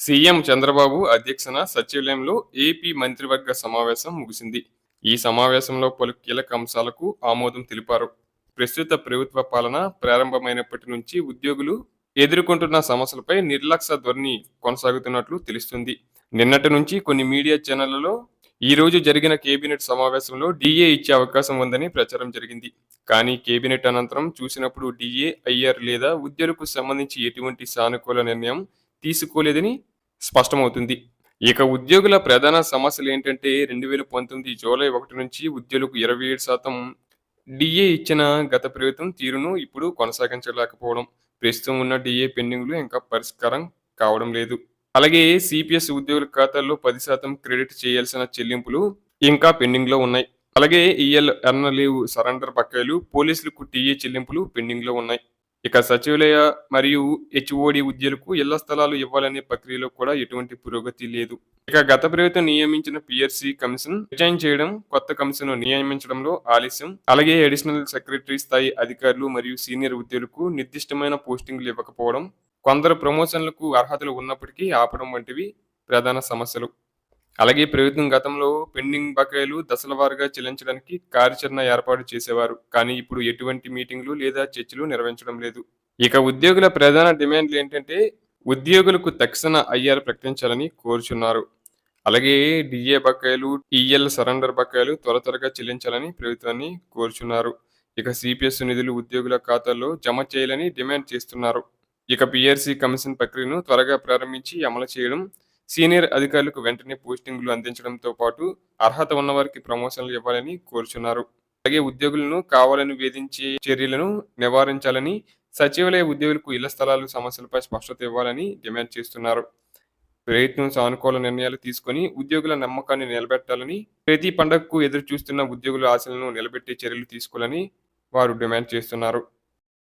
CM Chandrababu అధ్యక్షన సచివాలయంలో AP మంత్రివర్గ సమావేశం ముగిసింది. ఈ సమావేశంలో పలు కీలక అంశాలకు ఆమోదం తెలిపారు. ప్రస్తుత ప్రభుత్వ పాలన ప్రారంభమైనప్పటి నుంచి ఉద్యోగులు ఎదుర్కొంటున్న సమస్యలపై నిర్లక్ష్య ధ్వని కొనసాగుతున్నట్లు తెలుస్తుంది. నిన్నటి నుంచి కొన్ని మీడియా ఛానళ్ళలో ఈ రోజు జరిగిన కేబినెట్ సమావేశంలో డిఏ ఇచ్చే అవకాశం ఉందని ప్రచారం జరిగింది. కానీ కేబినెట్ అనంతరం చూసినప్పుడు డిఏ ఐఆర్ లేదా ఉద్యోగులకు సంబంధించి ఎటువంటి సానుకూల నిర్ణయం తీసుకోలేదని స్పష్టమవుతుంది. ఇక ఉద్యోగుల ప్రధాన సమస్యలు ఏంటంటే రెండు వేల పంతొమ్మిది జూలై ఒకటి నుంచి ఉద్యోగులకు ఇరవై ఏడు శాతం డిఏ ఇచ్చిన గత ప్రభుత్వం తీరును ఇప్పుడు కొనసాగించలేకపోవడం. ప్రస్తుతం ఉన్న డిఏ పెండింగ్లు ఇంకా పరిష్కారం కావడం లేదు. అలాగే సిపిఎస్ ఉద్యోగుల ఖాతాల్లో పది శాతం క్రెడిట్ చేయాల్సిన చెల్లింపులు ఇంకా పెండింగ్లో ఉన్నాయి. అలాగే ఈఎల్ ఎర్న లీవ్ సరెండర్ బకాయిలు పోలీసులకు టీఏ చెల్లింపులు పెండింగ్లో ఉన్నాయి. ఇక సచివాలయ మరియు హెచ్ఓడి ఉద్యోగులకు ఇళ్ళ స్థలాలు ఇవ్వాలనే ప్రక్రియలో కూడా ఎటువంటి పురోగతి లేదు. ఇక గత ప్రభుత్వం నియమించిన పిఆర్సి కమిషన్ రిజైన్ చేయడం కొత్త కమిషన్ నియమించడంలో ఆలస్యం. అలాగే అడిషనల్ సెక్రటరీ స్థాయి అధికారులు మరియు సీనియర్ ఉద్యోగులకు నిర్దిష్టమైన పోస్టింగ్లు ఇవ్వకపోవడం కొందరు ప్రమోషన్లకు అర్హతలు ఉన్నప్పటికీ ఆపడం వంటివి ప్రధాన సమస్యలు. అలాగే ప్రభుత్వం గతంలో పెండింగ్ బకాయిలు దశల వారుగా చెల్లించడానికి కార్యాచరణ ఏర్పాటు చేసేవారు. కానీ ఇప్పుడు ఎటువంటి మీటింగ్లు లేదా చర్చలు నిర్వహించడం లేదు. ఇక ఉద్యోగుల ప్రధాన డిమాండ్లు ఏంటంటే ఉద్యోగులకు తక్షణ ఐఆర్ ప్రకటించాలని కోరుచున్నారు. అలాగే డిఏ బకాయిలు టీఎల్ సరెండర్ బకాయిలు త్వర త్వరగా చెల్లించాలని ప్రభుత్వాన్ని కోరుచున్నారు. ఇక సిపిఎస్ నిధులు ఉద్యోగుల ఖాతాల్లో జమ చేయాలని డిమాండ్ చేస్తున్నారు. ఇక పిఆర్సీ కమిషన్ ప్రక్రియను త్వరగా ప్రారంభించి అమలు చేయడం సీనియర్ అధికారులకు వెంటనే పోస్టింగులు అందించడంతో పాటు అర్హత ఉన్నవారికి ప్రమోషన్లు ఇవ్వాలని కోరుచున్నారు. అలాగే ఉద్యోగులను కావాలని వేధించే చర్యలను నివారించాలని సచివాలయ ఉద్యోగులకు ఇళ్ళ స్థలాలు సమస్యలపై స్పష్టత ఇవ్వాలని డిమాండ్ చేస్తున్నారు. ప్రయత్నం సానుకూల నిర్ణయాలు తీసుకొని ఉద్యోగుల నమ్మకాన్ని నిలబెట్టాలని ప్రతి పండగకు ఎదురు చూస్తున్న ఉద్యోగుల ఆశలను నిలబెట్టే చర్యలు తీసుకోవాలని వారు డిమాండ్ చేస్తున్నారు.